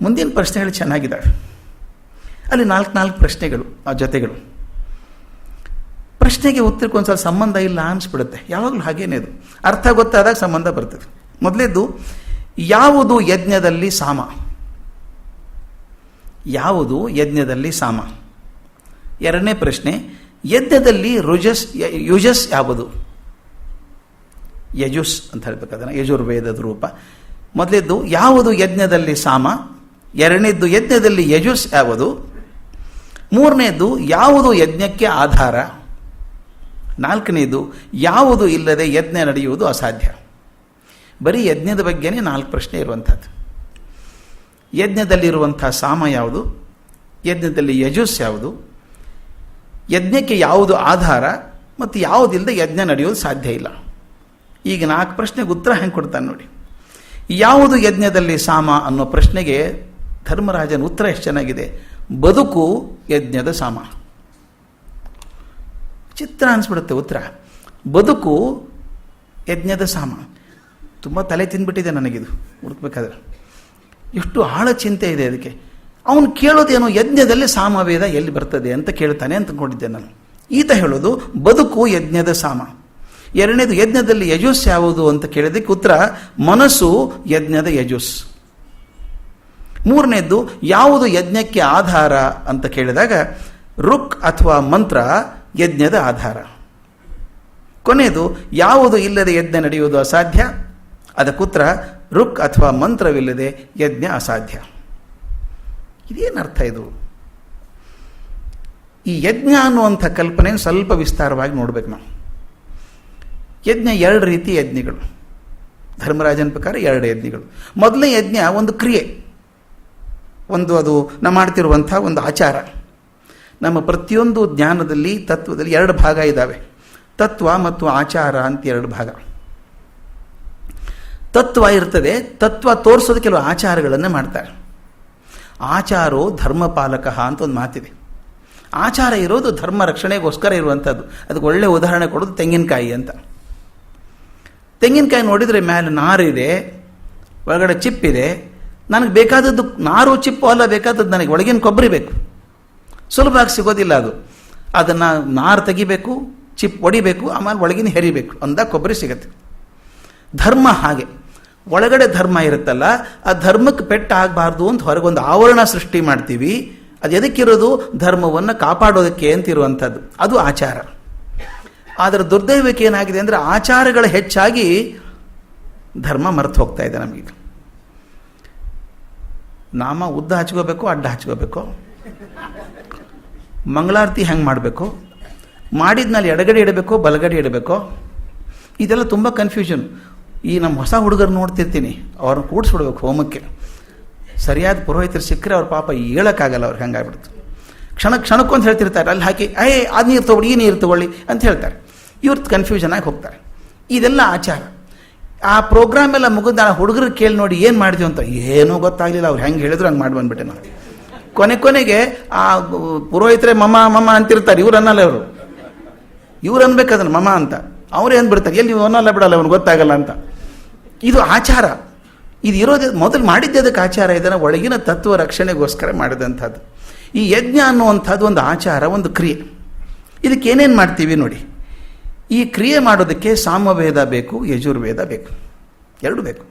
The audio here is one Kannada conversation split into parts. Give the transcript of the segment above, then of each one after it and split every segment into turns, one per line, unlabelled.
ಮುಂದಿನ ಪ್ರಶ್ನೆಗಳು ಚೆನ್ನಾಗಿದ್ದಾವೆ. ಅಲ್ಲಿ ನಾಲ್ಕು ನಾಲ್ಕು ಪ್ರಶ್ನೆಗಳು, ಆ ಜೊತೆಗಳು. ಪ್ರಶ್ನೆಗೆ ಉತ್ತರಕ್ಕೆ ಒಂದ್ಸಲ ಸಂಬಂಧ ಇಲ್ಲ ಅನಿಸ್ಬಿಡುತ್ತೆ. ಯಾವಾಗಲೂ ಹಾಗೇನೇ ಅದು. ಅರ್ಥ ಗೊತ್ತಾದಾಗ ಸಂಬಂಧ ಬರ್ತದೆ. ಮೊದಲೇದು ಯಾವುದು ಯಜ್ಞದಲ್ಲಿ ಸಾಮ? ಯಾವುದು ಯಜ್ಞದಲ್ಲಿ ಸಾಮ? ಎರಡನೇ ಪ್ರಶ್ನೆ, ಯಜ್ಞದಲ್ಲಿ ರುಜಸ್ ಯುಜಸ್ ಯಾವುದು? ಯಜುಸ್ ಅಂತ ಹೇಳ್ಬೇಕಾದ್ರೆ ಯಜುರ್ವೇದದ ರೂಪ. ಮೊದಲೇದ್ದು, ಯಾವುದು ಯಜ್ಞದಲ್ಲಿ ಸಾಮ? ಎರಡನೇದ್ದು ಯಜ್ಞದಲ್ಲಿ ಯಜುಸ್ ಯಾವುದು? ಮೂರನೇದ್ದು ಯಾವುದು ಯಜ್ಞಕ್ಕೆ ಆಧಾರ? ನಾಲ್ಕನೇದು ಯಾವುದು ಇಲ್ಲದೆ ಯಜ್ಞ ನಡೆಯುವುದು ಅಸಾಧ್ಯ? ಬರೀ ಯಜ್ಞದ ಬಗ್ಗೆನೇ ನಾಲ್ಕು ಪ್ರಶ್ನೆ ಇರುವಂಥದ್ದು. ಯಜ್ಞದಲ್ಲಿರುವಂಥ ಸಾಮ ಯಾವುದು? ಯಜ್ಞದಲ್ಲಿ ಯಜುಸ್ ಯಾವುದು? ಯಜ್ಞಕ್ಕೆ ಯಾವುದು ಆಧಾರ? ಮತ್ತು ಯಾವುದಿಲ್ಲದೆ ಯಜ್ಞ ನಡೆಯೋದು ಸಾಧ್ಯ ಇಲ್ಲ. ಈಗ ನಾಲ್ಕು ಪ್ರಶ್ನೆಗೆ ಉತ್ತರ ಹೆಂಗೆ ಕೊಡ್ತಾನೆ ನೋಡಿ. ಯಾವುದು ಯಜ್ಞದಲ್ಲಿ ಸಾಮ ಅನ್ನೋ ಪ್ರಶ್ನೆಗೆ ಧರ್ಮರಾಜನ ಉತ್ತರ ಎಷ್ಟು ಚೆನ್ನಾಗಿದೆ? ಬದುಕು ಯಜ್ಞದ ಸಾಮ. ಚಿತ್ರ ಅನಿಸ್ಬಿಡುತ್ತೆ ಉತ್ತರ. ಬದುಕು ಯಜ್ಞದ ಸಾಮ. ತುಂಬ ತಲೆ ತಿಂದ್ಬಿಟ್ಟಿದೆ ನನಗಿದು, ಹುಡುಕ್ಬೇಕಾದ್ರೆ. ಎಷ್ಟು ಆಳ ಚಿಂತೆ ಇದೆ ಅದಕ್ಕೆ. ಅವನು ಕೇಳೋದೇನು ಯಜ್ಞದಲ್ಲಿ ಸಾಮವೇದ ಎಲ್ಲಿ ಬರ್ತದೆ ಅಂತ ಕೇಳ್ತಾನೆ ಅಂತ ಅಂದ್ಕೊಂಡಿದ್ದೆ ನಾನು. ಈತ ಹೇಳೋದು ಬದುಕು ಯಜ್ಞದ ಸಾಮ. ಎರಡನೇದು ಯಜ್ಞದಲ್ಲಿ ಯಜುಸ್ ಯಾವುದು ಅಂತ ಕೇಳಿದಕ್ಕೆ ಉತ್ತರ, ಮನಸ್ಸು ಯಜ್ಞದ ಯಜುಸ್ ಮೂರನೇದ್ದು, ಯಾವುದು ಯಜ್ಞಕ್ಕೆ ಆಧಾರ ಅಂತ ಕೇಳಿದಾಗ, ರುಕ್ ಅಥವಾ ಮಂತ್ರ ಯಜ್ಞದ ಆಧಾರ. ಕೊನೆಯದು, ಯಾವುದು ಇಲ್ಲದೆ ಯಜ್ಞ ನಡೆಯುವುದು ಅಸಾಧ್ಯ? ಅದಕ್ಕುತ್ತರ ರುಕ್ ಅಥವಾ ಮಂತ್ರವಿಲ್ಲದೆ ಯಜ್ಞ ಅಸಾಧ್ಯ. ಇದೇನರ್ಥ ಇದು? ಈ ಯಜ್ಞ ಅನ್ನುವಂಥ ಕಲ್ಪನೆ ಸ್ವಲ್ಪ ವಿಸ್ತಾರವಾಗಿ ನೋಡ್ಬೇಕು ನಾವು. ಯಜ್ಞ ಎರಡು ರೀತಿ ಯಜ್ಞಗಳು. ಧರ್ಮರಾಜನ ಪ್ರಕಾರ ಎರಡು ಯಜ್ಞಗಳು. ಮೊದಲನೇ ಯಜ್ಞ ಒಂದು ಕ್ರಿಯೆ. ಒಂದು ಅದು ನಾವು ಮಾಡ್ತಿರುವಂಥ ಒಂದು ಆಚಾರ. ನಮ್ಮ ಪ್ರತಿಯೊಂದು ಜ್ಞಾನದಲ್ಲಿ, ತತ್ವದಲ್ಲಿ ಎರಡು ಭಾಗ ಇದ್ದಾವೆ ತತ್ವ ಮತ್ತು ಆಚಾರ ಅಂತ ಎರಡು ಭಾಗ. ತತ್ವ ಇರ್ತದೆ, ತತ್ವ ತೋರಿಸೋದು ಕೆಲವು ಆಚಾರಗಳನ್ನು ಮಾಡ್ತಾರೆ. ಆಚಾರೋ ಧರ್ಮಪಾಲಕ ಅಂತ ಒಂದು ಮಾತಿದೆ. ಆಚಾರ ಇರೋದು ಧರ್ಮ ರಕ್ಷಣೆಗೋಸ್ಕರ ಇರುವಂಥದ್ದು. ಅದಕ್ಕೆ ಒಳ್ಳೆ ಉದಾಹರಣೆ ಕೊಡೋದು ತೆಂಗಿನಕಾಯಿ ಅಂತ. ತೆಂಗಿನಕಾಯಿ ನೋಡಿದರೆ ಮೇಲೆ ನಾರಿದೆ, ಒಳಗಡೆ ಚಿಪ್ಪಿದೆ ನನಗೆ ಬೇಕಾದದ್ದು ನಾರು ಚಿಪ್ಪು ಅಲ್ಲ, ಬೇಕಾದದ್ದು ನನಗೆ ಒಳಗಿನ ಕೊಬ್ಬರಿ ಬೇಕು. ಸುಲಭವಾಗಿ ಸಿಗೋದಿಲ್ಲ ಅದು. ಅದನ್ನು ನಾರು ತೆಗಿಬೇಕು ಚಿಪ್ ಒಡಿಬೇಕು, ಆಮೇಲೆ ಒಳಗಿನ ಹೆರಿಬೇಕು. ಅಂದಾಗ ಕೊಬ್ಬರಿ ಸಿಗುತ್ತೆ. ಧರ್ಮ ಹಾಗೆ. ಒಳಗಡೆ ಧರ್ಮ ಇರುತ್ತಲ್ಲ, ಆ ಧರ್ಮಕ್ಕೆ ಪೆಟ್ಟ ಆಗಬಾರ್ದು ಅಂತ ಹೊರಗೊಂದು ಆವರಣ ಸೃಷ್ಟಿ ಮಾಡ್ತೀವಿ. ಅದು ಎದಕ್ಕಿರೋದು ಧರ್ಮವನ್ನು ಕಾಪಾಡೋದಕ್ಕೆ ಅಂತಿರುವಂಥದ್ದು ಅದು ಆಚಾರ. ಆದರೆ ದುರ್ದೈವಕ್ಕೆ ಏನಾಗಿದೆ ಅಂದರೆ ಆಚಾರಗಳು ಹೆಚ್ಚಾಗಿ ಧರ್ಮ ಮರೆತು ಹೋಗ್ತಾ ಇದೆ ನಮಗೀಗ ನಾಮ ಉದ್ದ ಹಚ್ಕೋಬೇಕು, ಅಡ್ಡ ಹಚ್ಕೋಬೇಕು. ಮಂಗಳಾರತಿ ಹೆಂಗೆ ಮಾಡಬೇಕು? ಮಾಡಿದ್ಮೇಲೆ ಎಡಗಡೆ ಇಡಬೇಕು, ಬಲಗಡೆ ಇಡಬೇಕು. ಇದೆಲ್ಲ ತುಂಬ ಕನ್ಫ್ಯೂಷನ್ ಈ ನಮ್ಮ ಹೊಸ ಹುಡುಗರು ನೋಡ್ತಿರ್ತೀನಿ, ಅವ್ರನ್ನ ಕೂಡಿಸ್ಬಿಡ್ಬೇಕು ಹೋಮಕ್ಕೆ. ಸರಿಯಾದ ಪುರೋಹಿತರು ಸಿಕ್ಕರೆ ಅವ್ರ ಪಾಪ ಹೇಳೋಕ್ಕಾಗಲ್ಲ, ಅವ್ರಿಗೆ ಹಂಗಾಗ್ಬಿಡ್ತು ಕ್ಷಣ ಕ್ಷಣಕ್ಕೊಂದು ಹೇಳ್ತಿರ್ತಾರೆ, ಅಲ್ಲಿ ಹಾಕಿ ಏ ಅದು ನೀರು ತೊಗೊಳ್ಳಿ, ಈ ನೀರು ತೊಗೊಳ್ಳಿ ಅಂತ ಹೇಳ್ತಾರೆ. ಇವ್ರದ್ದು ಕನ್ಫ್ಯೂಷನ್ ಆಗಿ ಹೋಗ್ತಾರೆ. ಇದೆಲ್ಲ ಆಚಾರ. ಆ ಪ್ರೋಗ್ರಾಮ್ ಎಲ್ಲ ಮುಗಿದ ಹುಡುಗರು ಕೇಳಿ ನೋಡಿ ಏನು ಮಾಡಿದ್ವಿ ಅಂತ, ಏನೂ ಗೊತ್ತಾಗಲಿಲ್ಲ, ಅವ್ರು ಹೆಂಗೆ ಹೇಳಿದ್ರು ಹಂಗೆ ಮಾಡಿ ಬಂದ್ಬಿಟ್ಟೆ ನಾನು. ಕೊನೆ ಕೊನೆಗೆ ಆ ಪುರೋಹಿತರೆ ಮಮ ಮಮ ಅಂತಿರ್ತಾರೆ, ಇವ್ರು ಅನ್ನಲ್ಲ ಇವರು. ಇವ್ರು ಅನ್ಬೇಕು ಅದನ್ನು ಮಮ ಅಂತ. ಅವ್ರು ಬಿಡ್ತಾರೆ, ಎಲ್ಲಿ ನೀವು ಅನ್ನಲ್ಲ ಬಿಡಲ್ಲ ಅವ್ನು ಗೊತ್ತಾಗಲ್ಲ ಅಂತ. ಇದು ಆಚಾರ. ಇದು ಇರೋದು, ಮೊದಲು ಮಾಡಿದ್ದೆ ಆಚಾರ, ಇದನ್ನು ಒಳಗಿನ ತತ್ವ ರಕ್ಷಣೆಗೋಸ್ಕರ ಮಾಡಿದಂಥದ್ದು. ಈ ಯಜ್ಞ ಅನ್ನುವಂಥದ್ದು ಒಂದು ಆಚಾರ, ಒಂದು ಕ್ರಿಯೆ. ಇದಕ್ಕೆ ಏನೇನು ಮಾಡ್ತೀವಿ ನೋಡಿ. ಈ ಕ್ರಿಯೆ ಮಾಡೋದಕ್ಕೆ ಸಾಮವೇದ ಬೇಕು, ಯಜುರ್ವೇದ ಬೇಕು. ಎರಡು ಬೇಕು.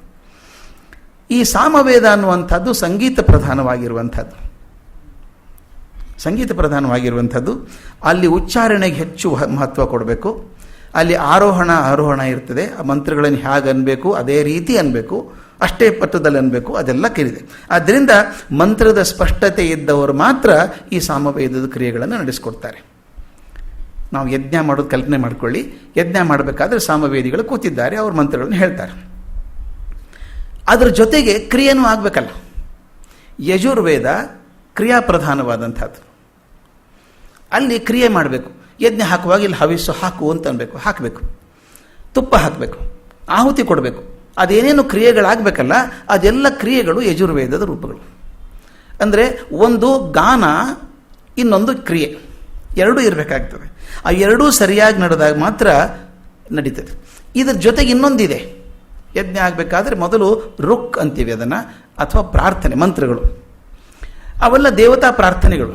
ಈ ಸಾಮವೇದ ಅನ್ನುವಂಥದ್ದು ಸಂಗೀತ ಪ್ರಧಾನವಾಗಿರುವಂಥದ್ದು. ಸಂಗೀತ ಪ್ರಧಾನವಾಗಿರುವಂಥದ್ದು. ಅಲ್ಲಿ ಉಚ್ಚಾರಣೆಗೆ ಹೆಚ್ಚು ಮಹತ್ವ ಕೊಡಬೇಕು. ಅಲ್ಲಿ ಆರೋಹಣ ಆರೋಹಣ ಇರ್ತದೆ. ಆ ಮಂತ್ರಗಳನ್ನು ಹೇಗೆ ಅನ್ಬೇಕು, ಅದೇ ರೀತಿ ಅನ್ಬೇಕು. ಅಷ್ಟೇ ಪಟ್ಟದಲ್ಲಿ ಅನ್ಬೇಕು. ಅದೆಲ್ಲ ಕೇಳಿದೆ. ಆದ್ದರಿಂದ ಮಂತ್ರದ ಸ್ಪಷ್ಟತೆ ಇದ್ದವರು ಮಾತ್ರ ಈ ಸಾಮವೇದದ ಕ್ರಿಯೆಗಳನ್ನು ನಡೆಸ್ಕೊಡ್ತಾರೆ. ನಾವು ಯಜ್ಞ ಮಾಡೋದು ಕಲ್ಪನೆ ಮಾಡ್ಕೊಳ್ಳಿ. ಯಜ್ಞ ಮಾಡಬೇಕಾದ್ರೆ ಸಾಮವೇದಿಗಳು ಕೂತಿದ್ದಾರೆ, ಅವ್ರ ಮಂತ್ರಗಳನ್ನು ಹೇಳ್ತಾರೆ. ಅದರ ಜೊತೆಗೆ ಕ್ರಿಯೆನೂ ಆಗಬೇಕಲ್ಲ. ಯಜುರ್ವೇದ ಕ್ರಿಯಾಪ್ರಧಾನವಾದಂಥದ್ದು. ಅಲ್ಲಿ ಕ್ರಿಯೆ ಮಾಡಬೇಕು. ಯಜ್ಞ ಹಾಕುವಾಗ ಇಲ್ಲಿ ಹವಿಸ್ಸು ಹಾಕು ಅಂತ ಅನ್ಬೇಕು, ಹಾಕಬೇಕು. ತುಪ್ಪ ಹಾಕಬೇಕು, ಆಹುತಿ ಕೊಡಬೇಕು. ಅದೇನೇನು ಕ್ರಿಯೆಗಳಾಗಬೇಕಲ್ಲ, ಅದೆಲ್ಲ ಕ್ರಿಯೆಗಳು ಯಜುರ್ವೇದದ ರೂಪಗಳು. ಅಂದರೆ ಒಂದು ಗಾನ, ಇನ್ನೊಂದು ಕ್ರಿಯೆ. ಎರಡೂ ಇರಬೇಕಾಗ್ತದೆ ಆ ಎರಡೂ ಸರಿಯಾಗಿ ನಡೆದಾಗ ಮಾತ್ರ ನಡೀತದೆ. ಇದ್ರ ಜೊತೆಗೆ ಇನ್ನೊಂದಿದೆ. ಯಜ್ಞ ಆಗಬೇಕಾದ್ರೆ ಮೊದಲು ರುಕ್ ಅಂತೀವಿ ಅದನ್ನು, ಅಥವಾ ಪ್ರಾರ್ಥನೆ, ಮಂತ್ರಗಳು. ಅವೆಲ್ಲ ದೇವತಾ ಪ್ರಾರ್ಥನೆಗಳು.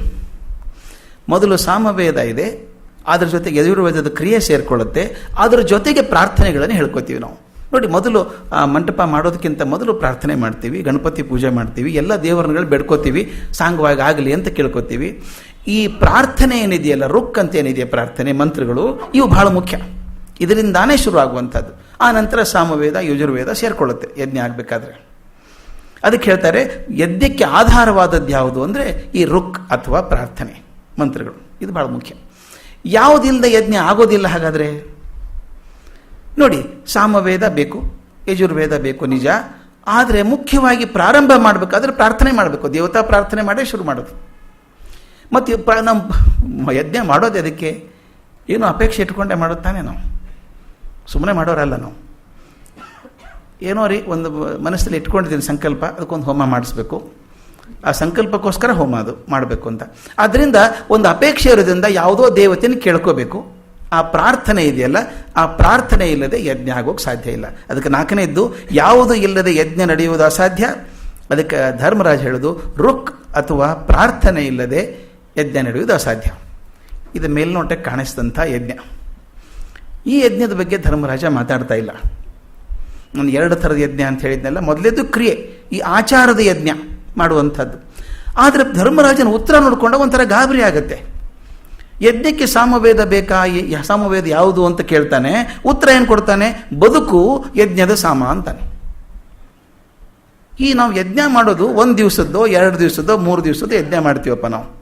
ಮೊದಲು ಸಾಮವೇದ ಇದೆ. ಅದರ ಜೊತೆಗೆ ಯಜುರ್ವೇದದ ಕ್ರಿಯೆ ಸೇರಿಕೊಳ್ಳುತ್ತೆ. ಅದರ ಜೊತೆಗೆ ಪ್ರಾರ್ಥನೆಗಳನ್ನು ಹೇಳ್ಕೊತೀವಿ ನಾವು. ನೋಡಿ, ಮೊದಲು ಮಂಟಪ ಮಾಡೋದಕ್ಕಿಂತ ಮೊದಲು ಪ್ರಾರ್ಥನೆ ಮಾಡ್ತೀವಿ, ಗಣಪತಿ ಪೂಜೆ ಮಾಡ್ತೀವಿ, ಎಲ್ಲ ದೇವರನ್ನುಗಳು ಬೆಡ್ಕೋತೀವಿ, ಸಾಂಗವಾಗಿ ಆಗಲಿ ಅಂತ ಕೇಳ್ಕೊತೀವಿ. ಈ ಪ್ರಾರ್ಥನೆ ಏನಿದೆಯಲ್ಲ, ರುಕ್ ಅಂತ ಏನಿದೆ ಪ್ರಾರ್ಥನೆ, ಮಂತ್ರಗಳು, ಇವು ಬಹಳ ಮುಖ್ಯ. ಇದರಿಂದಾನೇ ಶುರು ಆಗುವಂಥದ್ದು ಆ ನಂತರ ಸಾಮವೇದ, ಯಜುರ್ವೇದ ಸೇರಿಕೊಳ್ಳುತ್ತೆ, ಯಜ್ಞ ಆಗಬೇಕಾದ್ರೆ. ಅದಕ್ಕೆ ಹೇಳ್ತಾರೆ ಯಜ್ಞಕ್ಕೆ ಆಧಾರವಾದದ್ದು ಯಾವುದು ಅಂದರೆ, ಈ ರುಕ್ ಅಥವಾ ಪ್ರಾರ್ಥನೆ, ಮಂತ್ರಗಳು. ಇದು ಬಹಳ ಮುಖ್ಯ. ಯಾವುದಿಲ್ಲದ ಯಜ್ಞ ಆಗೋದಿಲ್ಲ ಹಾಗಾದರೆ? ನೋಡಿ, ಸಾಮವೇದ ಬೇಕು, ಯಜುರ್ವೇದ ಬೇಕು ನಿಜ, ಆದರೆ ಮುಖ್ಯವಾಗಿ ಪ್ರಾರಂಭ ಮಾಡಬೇಕಾದ್ರೆ ಪ್ರಾರ್ಥನೆ ಮಾಡಬೇಕು. ದೇವತಾ ಪ್ರಾರ್ಥನೆ ಮಾಡೇ ಶುರು ಮಾಡೋದು. ಮತ್ತು ಪ್ರ ನಮ್ಮ ಯಜ್ಞ ಮಾಡೋದು ಅದಕ್ಕೆ ಏನು ಅಪೇಕ್ಷೆ ಇಟ್ಕೊಂಡೆ ಮಾಡುತ್ತಾನೆ ನಾವು. ಸುಮ್ಮನೆ ಮಾಡೋರಲ್ಲ ನಾವು. ಏನೋ ರೀ, ಒಂದು ಮನಸ್ಸಲ್ಲಿ ಇಟ್ಕೊಂಡಿದ್ದೀನಿ ಸಂಕಲ್ಪ, ಅದಕ್ಕೊಂದು ಹೋಮ ಮಾಡಿಸ್ಬೇಕು. ಆ ಸಂಕಲ್ಪಕ್ಕೋಸ್ಕರ ಹೋಮ ಅದು ಮಾಡಬೇಕು ಅಂತ. ಆದ್ದರಿಂದ ಒಂದು ಅಪೇಕ್ಷೆ ಇರೋದ್ರಿಂದ ಯಾವುದೋ ದೇವತೆಯನ್ನು ಕೇಳ್ಕೋಬೇಕು. ಆ ಪ್ರಾರ್ಥನೆ ಇದೆಯಲ್ಲ, ಆ ಪ್ರಾರ್ಥನೆ ಇಲ್ಲದೆ ಯಜ್ಞ ಆಗೋಕ್ಕೆ ಸಾಧ್ಯ ಇಲ್ಲ. ಅದಕ್ಕೆ ನಾಲ್ಕನೇದ್ದು ಯಾವುದು ಇಲ್ಲದೆ ಯಜ್ಞ ನಡೆಯುವುದು ಅಸಾಧ್ಯ? ಅದಕ್ಕೆ ಧರ್ಮರಾಜ್ ಹೇಳೋದು, ರುಕ್ ಅಥವಾ ಪ್ರಾರ್ಥನೆ ಇಲ್ಲದೆ ಯಜ್ಞ ನಡೆಯುವುದು ಅಸಾಧ್ಯ. ಇದು ಮೇಲ್ನೋಟಕ್ಕೆ ಕಾಣಿಸಿದಂಥ ಯಜ್ಞ. ಈ ಯಜ್ಞದ ಬಗ್ಗೆ ಧರ್ಮರಾಜ ಮಾತಾಡ್ತಾ ಇಲ್ಲ. ನಾನು ಎರಡು ಥರದ ಯಜ್ಞ ಅಂತ ಹೇಳಿದ್ನಲ್ಲ, ಮೊದಲೇದು ಕ್ರಿಯೆ, ಈ ಆಚಾರದ ಯಜ್ಞ ಮಾಡುವಂಥದ್ದು. ಆದರೆ ಧರ್ಮರಾಜನ ಉತ್ತರ ನೋಡಿಕೊಂಡ ಒಂಥರ ಗಾಬರಿ ಆಗುತ್ತೆ. ಯಜ್ಞಕ್ಕೆ ಸಾಮವೇದ ಬೇಕಾ ಸಾಮವೇದ ಯಾವುದು ಅಂತ ಕೇಳ್ತಾನೆ, ಉತ್ತರ ಏನು ಕೊಡ್ತಾನೆ? ಬದುಕು ಯಜ್ಞದ ಸಾಮ ಅಂತಾನೆ. ಈ ನಾವು ಯಜ್ಞ ಮಾಡೋದು ಒಂದು ದಿವಸದ್ದೋ, ಎರಡು ದಿವಸದ್ದೋ, ಮೂರು ದಿವಸದ್ದು ಯಜ್ಞ ಮಾಡ್ತೀವಪ್ಪ ನಾವು.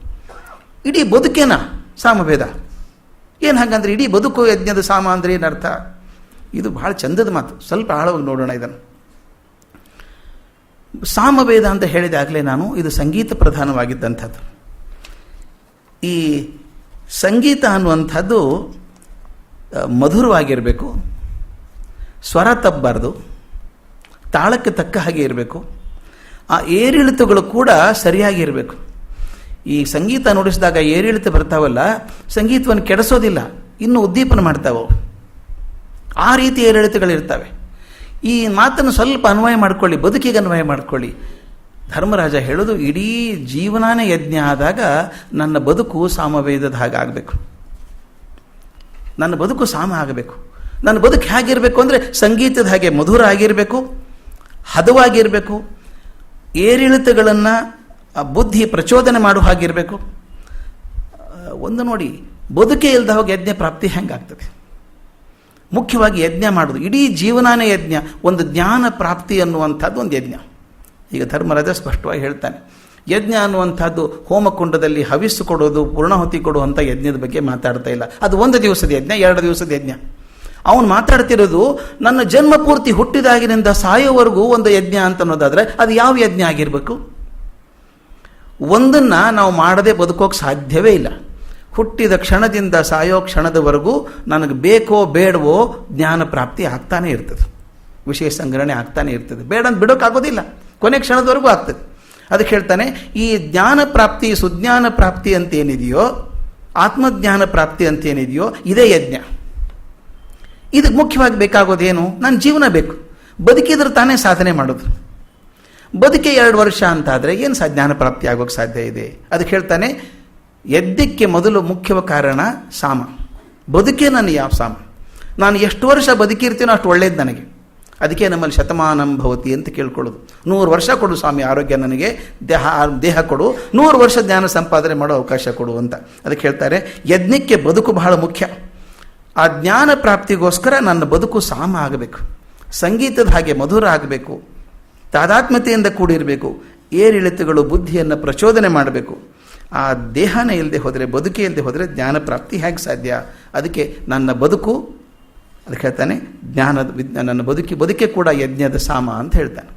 ಇಡೀ ಬದುಕೇನ? ಸಾಮವೇದ ಏನು ಹಾಗಂದ್ರೆ ಇಡೀ ಬದುಕು ಯಜ್ಞದ ಸಾಮ ಅಂದರೆ ಏನರ್ಥ ಇದು ಬಹಳ ಚಂದದ ಮಾತು. ಸ್ವಲ್ಪ ಆಳವಾಗಿ ನೋಡೋಣ ಇದನ್ನು. ಸಾಮವೇದ ಅಂತ ಹೇಳಿದಾಗಲೇ ನಾನು ಇದು ಸಂಗೀತ ಪ್ರಧಾನವಾಗಿದ್ದಂಥದ್ದು. ಈ ಸಂಗೀತ ಅನ್ನುವಂಥದ್ದು ಮಧುರವಾಗಿರಬೇಕು, ಸ್ವರ ತಪ್ಪಬಾರ್ದು, ತಾಳಕ್ಕೆ ತಕ್ಕ ಹಾಗೆ ಇರಬೇಕು, ಆ ಏರಿಳಿತಗಳು ಕೂಡ ಸರಿಯಾಗಿರಬೇಕು ಈ ಸಂಗೀತ ನುಡಿಸಿದಾಗ ಏರಿಳಿತ ಬರ್ತಾವಲ್ಲ, ಸಂಗೀತವನ್ನು ಕೆಡಿಸೋದಿಲ್ಲ, ಇನ್ನು ಉದ್ದೀಪನ ಮಾಡ್ತಾವೆ. ಆ ರೀತಿ ಏರಿಳಿತಗಳಿರ್ತವೆ. ಈ ಮಾತನ್ನು ಸ್ವಲ್ಪ ಅನ್ವಯ ಮಾಡ್ಕೊಳ್ಳಿ, ಬದುಕಿಗೆ ಅನ್ವಯ ಮಾಡ್ಕೊಳ್ಳಿ. ಧರ್ಮರಾಜ ಹೇಳೋದು, ಇಡೀ ಜೀವನಾನೇ ಯಜ್ಞ ಆದಾಗ ನನ್ನ ಬದುಕು ಸಾಮವೇದದ ಹಾಗೆ ಆಗಬೇಕು ನನ್ನ ಬದುಕು ಸಾಮ ಆಗಬೇಕು. ನನ್ನ ಬದುಕು ಹೇಗಿರಬೇಕು ಅಂದರೆ ಸಂಗೀತದ ಹಾಗೆ ಮಧುರ ಆಗಿರಬೇಕು, ಹದವಾಗಿರಬೇಕು. ಏರಿಳಿತಗಳನ್ನು ಬುದ್ಧಿ ಪ್ರಚೋದನೆ ಮಾಡುವ ಹಾಗಿರಬೇಕು ಒಂದು ನೋಡಿ, ಬದುಕೇ ಇಲ್ಲದ ಹೋಗಿ ಯಜ್ಞ ಪ್ರಾಪ್ತಿ ಹೆಂಗಾಗ್ತದೆ? ಮುಖ್ಯವಾಗಿ ಯಜ್ಞ ಮಾಡೋದು ಇಡೀ ಜೀವನಾನೇ ಯಜ್ಞ. ಒಂದು ಜ್ಞಾನ ಪ್ರಾಪ್ತಿ ಅನ್ನುವಂಥದ್ದು ಒಂದು ಯಜ್ಞ. ಈಗ ಧರ್ಮರಾಜ ಸ್ಪಷ್ಟವಾಗಿ ಹೇಳ್ತಾನೆ, ಯಜ್ಞ ಅನ್ನುವಂಥದ್ದು ಹೋಮಕುಂಡದಲ್ಲಿ ಹವಿಸ್ಸು ಕೊಡೋದು ಪೂರ್ಣಾಹುತಿ ಕೊಡುವಂಥ ಯಜ್ಞದ ಬಗ್ಗೆ ಮಾತಾಡ್ತಾ ಇಲ್ಲ. ಅದು ಒಂದು ದಿವಸದ ಯಜ್ಞ, ಎರಡು ದಿವಸದ ಯಜ್ಞ. ಅವನು ಮಾತಾಡ್ತಿರೋದು, ನನ್ನ ಜನ್ಮ ಪೂರ್ತಿ ಹುಟ್ಟಿದಾಗಿನಿಂದ ಸಾಯೋವರೆಗೂ ಒಂದು ಯಜ್ಞ ಅಂತ ಅನ್ನೋದಾದರೆ ಅದು ಯಾವ ಯಜ್ಞ ಆಗಿರಬೇಕು? ಒಂದನ್ನ ನಾವು ಮಾಡದೆ ಬದುಕೋಕೆ ಸಾಧ್ಯವೇ ಇಲ್ಲ. ಹುಟ್ಟಿದ ಕ್ಷಣದಿಂದ ಸಾಯೋ ಕ್ಷಣದವರೆಗೂ ನನಗೆ ಬೇಕೋ ಬೇಡವೋ ಜ್ಞಾನ ಪ್ರಾಪ್ತಿ ಆಗ್ತಾನೇ ಇರ್ತದೆ. ವಿಷಯ ಸಂಗ್ರಹಣೆ ಆಗ್ತಾನೆ ಇರ್ತದೆ. ಬೇಡ ಅಂತ ಬಿಡೋಕ್ಕಾಗೋದಿಲ್ಲ ಕೊನೆ ಕ್ಷಣದವರೆಗೂ ಆಗ್ತದೆ. ಅದಕ್ಕೆ ಹೇಳ್ತಾನೆ, ಈ ಜ್ಞಾನ ಪ್ರಾಪ್ತಿ, ಸುಜ್ಞಾನ ಪ್ರಾಪ್ತಿ ಅಂತ ಏನಿದೆಯೋ ಆತ್ಮಜ್ಞಾನ ಪ್ರಾಪ್ತಿ ಅಂತ ಏನಿದೆಯೋ ಇದೇ ಯಜ್ಞ. ಇದಕ್ಕೆ ಮುಖ್ಯವಾಗಿ ಬೇಕಾಗೋದೇನು? ನನ್ನ ಜೀವನ ಬೇಕು. ಬದುಕಿದ್ರೆ ತಾನೇ ಸಾಧನೆ ಮಾಡೋದು. ಬದುಕೆ ಎರಡು ವರ್ಷ ಅಂತಾದರೆ ಏನು ಸಹ ಜ್ಞಾನ ಪ್ರಾಪ್ತಿ ಆಗೋಕ್ಕೆ ಸಾಧ್ಯ ಇದೆ? ಅದಕ್ಕೆ ಹೇಳ್ತಾನೆ ಯದ್ಯಕ್ಕೆ ಮೊದಲು ಮುಖ್ಯ ಕಾರಣ ಸಾಮ. ಬದುಕೆ ನಾನು ಯಾವ ಸಾಮ? ನಾನು ಎಷ್ಟು ವರ್ಷ ಬದುಕಿರ್ತೀನೋ ಅಷ್ಟು ಒಳ್ಳೇದು ನನಗೆ. ಅದಕ್ಕೆ ನಮ್ಮಲ್ಲಿ ಶತಮಾನಂ ಭವತಿ ಅಂತ ಕೇಳ್ಕೊಳ್ಳೋದು. ನೂರು ವರ್ಷ ಕೊಡು ಸ್ವಾಮಿ, ಆರೋಗ್ಯ ನನಗೆ, ದೇಹ ದೇಹ ಕೊಡು. ನೂರು ವರ್ಷ ಜ್ಞಾನ ಸಂಪಾದನೆ ಮಾಡೋ ಅವಕಾಶ ಕೊಡು ಅಂತ. ಅದಕ್ಕೆ ಹೇಳ್ತಾರೆ, ಯಜ್ಞಕ್ಕೆ ಬದುಕು ಬಹಳ ಮುಖ್ಯ. ಆ ಜ್ಞಾನ ಪ್ರಾಪ್ತಿಗೋಸ್ಕರ ನನ್ನ ಬದುಕು ಸಾಮ ಆಗಬೇಕು. ಸಂಗೀತದ ಹಾಗೆ ಮಧುರ ಆಗಬೇಕು. ತಾದಾತ್ಮ್ಯತೆಯಿಂದ ಕೂಡಿರಬೇಕು, ಏರಿಳಿತಗಳು ಬುದ್ಧಿಯನ್ನು ಪ್ರಚೋದನೆ ಮಾಡಬೇಕು. ಆ ದೇಹನ ಇಲ್ಲದೆ ಹೋದರೆ, ಬದುಕೇ ಇಲ್ಲದೆ ಹೋದರೆ ಜ್ಞಾನ ಪ್ರಾಪ್ತಿ ಹೇಗೆ ಸಾಧ್ಯ? ಅದಕ್ಕೆ ನನ್ನ ಬದುಕು, ಅದಕ್ಕೆ ಹೇಳ್ತಾನೆ, ಜ್ಞಾನದ ವಿಜ್ಞಾನ ನನ್ನ ಬದುಕಿ, ಬದುಕೆ ಕೂಡ ಯಜ್ಞದ ಸಾಮ ಅಂತ ಹೇಳ್ತಾನೆ.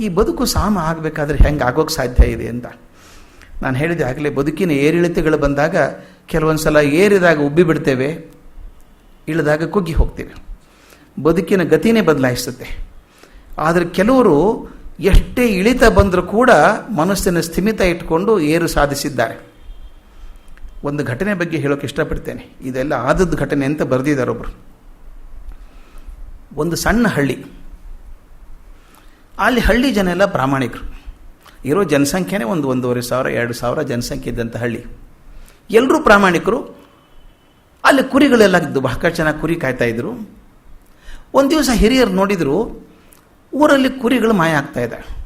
ಈ ಬದುಕು ಸಾಮ ಆಗಬೇಕಾದ್ರೆ ಹೆಂಗೆ ಆಗೋಕ್ಕೆ ಸಾಧ್ಯ ಇದೆ ಅಂತ. ನಾನು ಹೇಳಿದೆ ಆಗಲೇ, ಬದುಕಿನ ಏರಿಳಿತಗಳು ಬಂದಾಗ ಕೆಲವೊಂದು ಸಲ ಏರಿದಾಗ ಉಬ್ಬಿ ಬಿಡ್ತೇವೆ, ಇಳಿದಾಗ ಕುಗ್ಗಿ ಹೋಗ್ತೇವೆ. ಬದುಕಿನ ಗತಿನೇ ಬದಲಾಯಿಸುತ್ತೆ. ಆದರೆ ಕೆಲವರು ಎಷ್ಟೇ ಇಳಿತ ಬಂದರೂ ಕೂಡ ಮನಸ್ಸಿನ ಸ್ಥಿಮಿತ ಇಟ್ಟುಕೊಂಡು ಏರು ಸಾಧಿಸಿದ್ದಾರೆ. ಒಂದು ಘಟನೆ ಬಗ್ಗೆ ಹೇಳೋಕೆ ಇಷ್ಟಪಡ್ತೇನೆ. ಇದೆಲ್ಲ ಆದದ್ದು ಘಟನೆ ಅಂತ ಬರೆದಿದ್ದಾರೆ ಒಬ್ಬರು ಒಂದು ಸಣ್ಣ ಹಳ್ಳಿ. ಅಲ್ಲಿ ಹಳ್ಳಿ ಜನ ಎಲ್ಲ ಪ್ರಾಮಾಣಿಕರು. ಇರೋ ಜನಸಂಖ್ಯೆನೇ ಒಂದು ಒಂದೂವರೆ ಸಾವಿರ, ಎರಡು ಸಾವಿರ ಜನಸಂಖ್ಯೆ ಇದ್ದಂಥ ಹಳ್ಳಿ. ಎಲ್ಲರೂ ಪ್ರಾಮಾಣಿಕರು. ಅಲ್ಲಿ ಕುರಿಗಳೆಲ್ಲ ಇದ್ದು ಬಹಳ ಚೆನ್ನಾಗಿ ಕುರಿ ಕಾಯ್ತಾ ಇದ್ದರು ಒಂದು ದಿವಸ ಹಿರಿಯರು ನೋಡಿದರು ಊರಲ್ಲಿ ಕುರಿಗಳು ಮಾಯ ಆಗ್ತಾ ಇದೆ.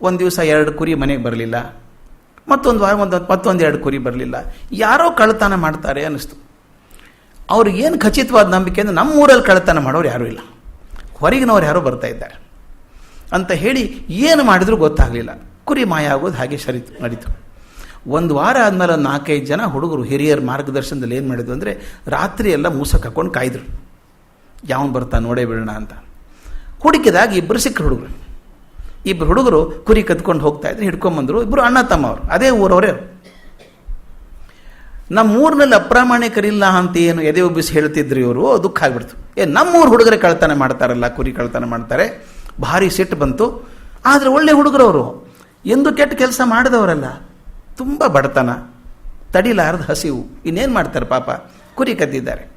ಒಂದು ದಿವಸ ಎರಡು ಕುರಿ ಮನೆಗೆ ಬರಲಿಲ್ಲ. ಮತ್ತೊಂದು ವಾರ ಒಂದು ಮತ್ತೊಂದು ಎರಡು ಕುರಿ ಬರಲಿಲ್ಲ. ಯಾರೋ ಕಳ್ಳತನ ಮಾಡ್ತಾರೆ ಅನ್ನಿಸ್ತು. ಅವ್ರಿಗೇನು ಖಚಿತವಾದ ನಂಬಿಕೆ ಅಂದರೆ ನಮ್ಮ ಊರಲ್ಲಿ ಕಳ್ಳತನ ಮಾಡೋರು ಯಾರೂ ಇಲ್ಲ. ಹೊರಗಿನವ್ರು ಯಾರೋ ಬರ್ತಾ ಇದ್ದಾರೆ. ಅಂತ ಹೇಳಿ ಏನು ಮಾಡಿದರೂ ಗೊತ್ತಾಗಲಿಲ್ಲ. ಕುರಿ ಮಾಯ ಆಗೋದು ಹಾಗೆ ಸರಿತು ನಡೀತು. ಒಂದು ವಾರ ಆದಮೇಲೆ ನಾಲ್ಕೈದು ಜನ ಹುಡುಗರು ಹಿರಿಯರ ಮಾರ್ಗದರ್ಶನದಲ್ಲಿ ಏನು ಮಾಡಿದ್ರು ಅಂದರೆ ರಾತ್ರಿ ಎಲ್ಲ ಮೂಸಕ್ಕೆ ಹಾಕ್ಕೊಂಡು ಕಾಯ್ದರು. ಯಾವನು ಬರ್ತಾ ನೋಡೇ ಬಿಡೋಣ ಅಂತ. ಹುಡುಕಿದಾಗ ಇಬ್ಬರು ಸಿಕ್ಕರು ಹುಡುಗರು. ಇಬ್ಬರು ಹುಡುಗರು ಕುರಿ ಕದ್ಕೊಂಡು ಹೋಗ್ತಾ ಇದ್ರು ಹಿಡ್ಕೊಂಬಂದರು ಇಬ್ಬರು ಅಣ್ಣ ತಮ್ಮ ಅವರು ಅದೇ ಊರವರೇ ನಮ್ಮ ನಮ್ಮ ಊರಿನಲ್ಲಿ ಅಪ್ರಾಮಾಣಿಕರಿಲ್ಲ ಅಂತ ಏನು ಎದೆ ಒಬ್ಬಿಸಿ ಹೇಳ್ತಿದ್ರು ಇವರು, ದುಃಖ ಆಗ್ಬಿಡ್ತು. ಏ, ನಮ್ಮೂರು ಹುಡುಗರೇ ಕಳ್ತನ ಮಾಡ್ತಾರಲ್ಲ, ಕುರಿ ಕಳ್ತನ ಮಾಡ್ತಾರೆ. ಭಾರಿ ಸಿಟ್ಟು ಬಂತು. ಆದರೆ ಒಳ್ಳೆ ಹುಡುಗರವರು. ಎಂದು ಕೆಟ್ಟ ಕೆಲಸ ಮಾಡಿದವರಲ್ಲ, ತುಂಬ ಬಡತನ, ತಡಿಲಾರದ ಹಸಿವು. ಇನ್ನೇನು ಮಾಡ್ತಾರೆ ಪಾಪ? ಕುರಿ ಕದ್ದಿದ್ದಾರೆ.